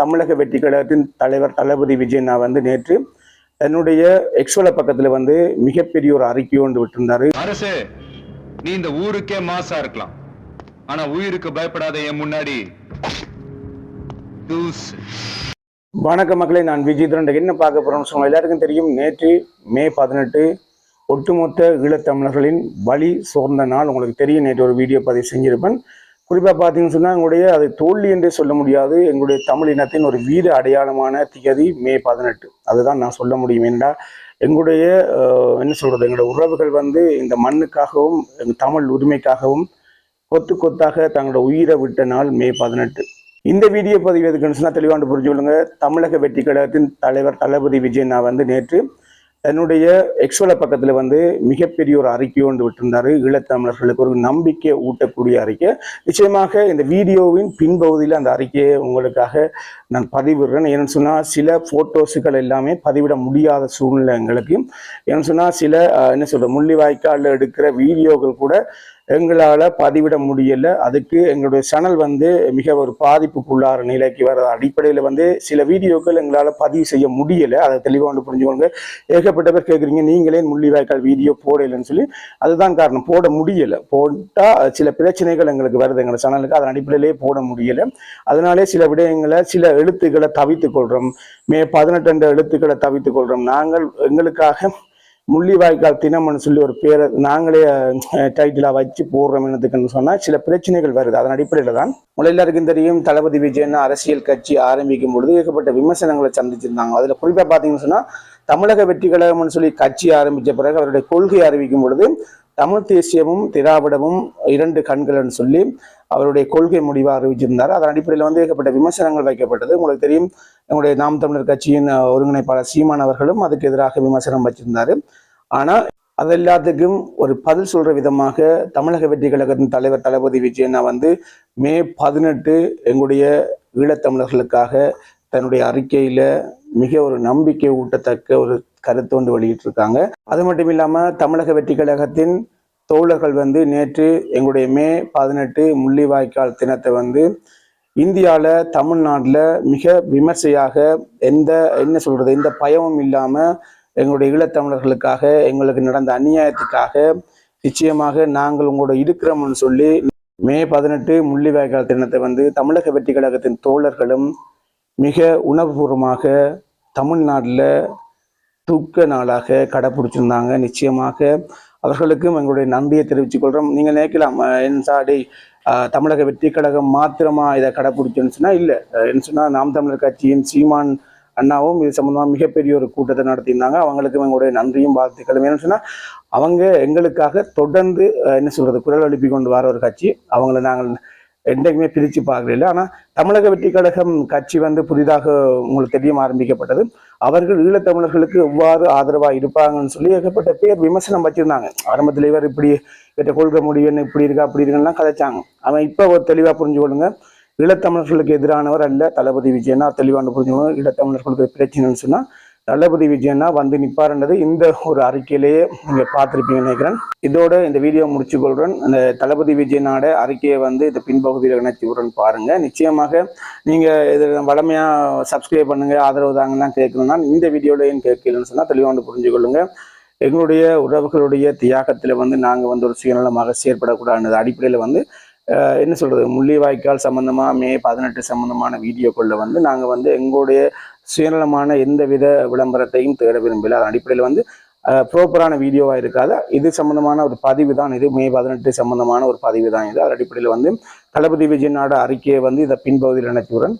தமிழக வெற்றி கழகத்தின் தலைவர் தளபதி விஜயண்ணா வந்து நேற்று தன்னுடைய எக்ஸ்வல பக்கத்துல வந்து மிகப்பெரிய ஒரு அறிக்கை ஒன்று விட்டிருந்தாரு. அரசே நீ இந்த ஊருக்கே மாசா இருக்கலாம். ஆனா உயிருக்கு பயப்படாத என் முன்னாடி. வணக்க மக்களை நான் விஜயதரன் என்ன பார்க்க போறோம்னு சொன்னா எல்லாருக்கும் தெரியும் நேற்று மே பதினெட்டு ஒட்டுமொத்த ஈழத்தமிழர்களின் வழி சோர்ந்த நாள். உங்களுக்கு தெரியும் நேற்று ஒரு வீடியோ பதிவு செஞ்சிருப்பேன். குறிப்பாக பார்த்தீங்கன்னு சொன்னால் எங்களுடைய அது தோல்வி என்றே சொல்ல முடியாது. எங்களுடைய தமிழ் இனத்தின் ஒரு வீர அடையாளமான திகதி மே பதினெட்டு. அதுதான் நான் சொல்ல முடியும். என்றால் எங்களுடைய என்ன சொல்கிறது எங்களுடைய உறவுகள் வந்து இந்த மண்ணுக்காகவும் எங்கள் தமிழ் உரிமைக்காகவும் கொத்து கொத்தாக தங்களோட உயிரை விட்ட நாள் மே பதினெட்டு. இந்த வீடியோ பதிவு எதுக்குன்னு சொன்னால் தெளிவாண்டு புரிஞ்சு கொள்ளுங்க. தமிழக வெற்றி கழகத்தின் தலைவர் தளபதி விஜயண்ணா வந்து நேற்று தன்னுடைய எக்ஸ்வல பக்கத்துல வந்து மிகப்பெரிய ஒரு அறிக்கை ஒன்று விட்டிருந்தாரு. ஈழத்தமிழர்களுக்கு ஒரு நம்பிக்கை ஊட்டக்கூடிய அறிக்கை. நிச்சயமாக இந்த வீடியோவின் பின்பகுதியில் அந்த அறிக்கையை உங்களுக்காக நான் பதிவிடுறேன். ஏன்னு சொன்னா சில போட்டோஸுகள் எல்லாமே பதிவிட முடியாத சூழ்நிலை எங்களுக்கு. ஏன்னு சொன்னா சில என்ன சொல்ற முள்ளிவாய்க்காலில் எடுக்கிற வீடியோக்கள் கூட எங்களால் பதிவிட முடியல. அதுக்கு எங்களுடைய சேனல் வந்து மிக ஒரு பாதிப்புக்குள்ளார நிலைக்கு வர அடிப்படையில் வந்து சில வீடியோக்கள் எங்களால் பதிவு செய்ய முடியல. அதை தெளிவாக வந்து புரிஞ்சுக்கோங்க. ஏகப்பட்ட பேர் கேட்குறீங்க. நீங்களே முள்ளிவாய்க்கால் வீடியோ போடலைன்னு சொல்லி அதுதான் காரணம். போட முடியல. போட்டால் சில பிரச்சனைகள் எங்களுக்கு வருது எங்களோட சேனலுக்கு. அதன் அடிப்படையிலே போட முடியல. அதனாலே சில விடயங்களை சில எழுத்துக்களை தவித்துக் கொள்றோம். மே பதினெட்டு என்ற எழுத்துக்களை தவித்துக் கொள்றோம். நாங்கள் எங்களுக்காக முள்ளிவாய்க்கால் தினம்னு சொல்லி ஒரு பேரை நாங்களே டைட்டிலாக வச்சு போடுறோம் என்னதுக்குன்னு சொன்னால் சில பிரச்சனைகள் வருது. அதன் அடிப்படையில் தான் உங்களை எல்லாருக்கும் தெரியும் தளபதி விஜயன் அரசியல் கட்சி ஆரம்பிக்கும் பொழுது ஏகப்பட்ட விமர்சனங்களை சந்திச்சிருந்தாங்க. அதில் குறிப்பாக பார்த்தீங்கன்னு சொன்னால் தமிழக வெற்றி கழகம்னு சொல்லி கட்சி ஆரம்பித்த பிறகு அவருடைய கொள்கை அறிவிக்கும் பொழுது தமிழ் தேசியமும் திராவிடமும் இரண்டு கண்கள்னு சொல்லி அவருடைய கொள்கை முடிவாக அறிவிச்சிருந்தார். அதன் அடிப்படையில் வந்து ஏகப்பட்ட விமர்சனங்கள் வைக்கப்பட்டது. உங்களுக்கு தெரியும் எங்களுடைய நாம் தமிழர் கட்சியின் ஒருங்கிணைப்பாளர் சீமான் அவர்களும் அதுக்கு எதிராக விமர்சனம் வச்சிருந்தார். ஆனால் அது எல்லாத்துக்கும் ஒரு பதில் சொல்ற விதமாக தமிழக வெற்றி கழகத்தின் தலைவர் தளபதி விஜயண்ணா வந்து மே பதினெட்டு எங்களுடைய ஈழத்தமிழர்களுக்காக தன்னுடைய அறிக்கையில மிக ஒரு நம்பிக்கை ஊட்டத்தக்க ஒரு கருத்து ஒன்று வெளியிட்டிருக்காங்க. அது மட்டும் இல்லாம தமிழக வெற்றி கழகத்தின் தோழர்கள் வந்து நேற்று எங்களுடைய மே பதினெட்டு முள்ளிவாய்க்கால் தினத்தை வந்து இந்தியாவில் தமிழ்நாட்டில் மிக விமர்சையாக எந்த என்ன சொல்றது எந்த பயமும் இல்லாமல் எங்களுடைய ஈழத்தமிழர்களுக்காக எங்களுக்கு நடந்த அநியாயத்துக்காக நிச்சயமாக நாங்கள் உங்களோட இருக்கிறோம்னு சொல்லி மே பதினெட்டு முள்ளிவாய்க்கால் தினத்தை வந்து தமிழக வெற்றி கழகத்தின் தோழர்களும் மிக உணர்வுபூர்வமாக தமிழ்நாட்டில் தூக்க நாளாக கடைப்பிடிச்சிருந்தாங்க. நிச்சயமாக அவர்களுக்கும் எங்களுடைய நன்றியை தெரிவித்துக் கொள்கிறோம் நீங்கள் நினைக்கலாம் என் சாடி தமிழக வெற்றி கழகம் மாத்திரமா இதை கடைப்பிடிச்சுன்னு சொன்னால் இல்லை. என்ன சொன்னால் நாம் தமிழர் கட்சியின் சீமான் அண்ணாவும் இது சம்பந்தமாக மிகப்பெரிய ஒரு கூட்டத்தை நடத்தியிருந்தாங்க. அவங்களுக்கும் எங்களுடைய நன்றியும் வாழ்த்துக்களும். ஏன்னு சொன்னால் அவங்க எங்களுக்காக தொடர்ந்து என்ன சொல்றது குரல் எழுப்பி கொண்டு வர ஒரு கட்சி. அவங்கள நாங்கள் என்றைக்குமே பிரித்து பார்க்கல ஆனால் தமிழக வெற்றி கழகம் கட்சி வந்து புதிதாக உங்களுக்கு தெரியும் ஆரம்பிக்கப்பட்டது. அவர்கள் ஈழத்தமிழர்களுக்கு எவ்வாறு ஆதரவாக இருப்பாங்கன்னு சொல்லி ஏகப்பட்ட பேர் விமர்சனம் வச்சிருந்தாங்க. ஆரம்பத்தில் இவர் இப்படி இவற்றை கொள்கை முடியும் இப்படி இருக்கா அப்படி இருக்குன்னா கதைச்சாங்க. அவன் இப்போ ஒரு தெளிவாக புரிஞ்சு கொள்ளுங்க. ஈழத்தமிழர்களுக்கு எதிரானவர் அல்ல. தளபதி விஜயனா தெளிவான புரிஞ்சுக்கணும் ஈழத்தமிழர்களுக்கு பிரச்சனைன்னு சொன்னால் தளபதி விஜயனா வந்து நிப்பாருன்றது இந்த ஒரு அறிக்கையிலேயே நீங்க பார்த்துருப்பீங்கன்னு நினைக்கிறேன். இதோட இந்த வீடியோ முடிச்சு அந்த தளபதி விஜயனோட அறிக்கையை வந்து இந்த பின்பகுதியில் இணைச்சி விடுறேன் பாருங்க. நிச்சயமாக நீங்க இது வளமையா சப்ஸ்கிரைப் பண்ணுங்க ஆதரவு தாங்கலாம் கேட்கணும்னா இந்த வீடியோல ஏன் கேட்கலன்னு சொன்னா தெளிவாண்டு புரிஞ்சுக்கொள்ளுங்க. புரிஞ்சு எங்களுடைய உறவுகளுடைய தியாகத்துல வந்து நாங்க வந்து ஒரு சுயநலமாக செயற்படக்கூடாது அடிப்படையில் வந்து என்ன சொல்கிறது முள்ளிவாய்க்கால் சம்மந்தமாக மே பதினெட்டு சம்மந்தமான வீடியோக்குள்ளே வந்து நாங்கள் வந்து எங்களுடைய சுயநலமான எந்தவித விளம்பரத்தையும் தேட விரும்பல அதன் அடிப்படையில் வந்து ப்ராப்பரான வீடியோவாக இருக்காது. இது சம்மந்தமான ஒரு பதிவு தான் இது. மே பதினெட்டு சம்மந்தமான ஒரு பதிவு தான் இது. அதன் அடிப்படையில் வந்து தளபதி விஜயனோட அறிக்கையை வந்து இதை பின்பகுதியில் நினைத்துடன்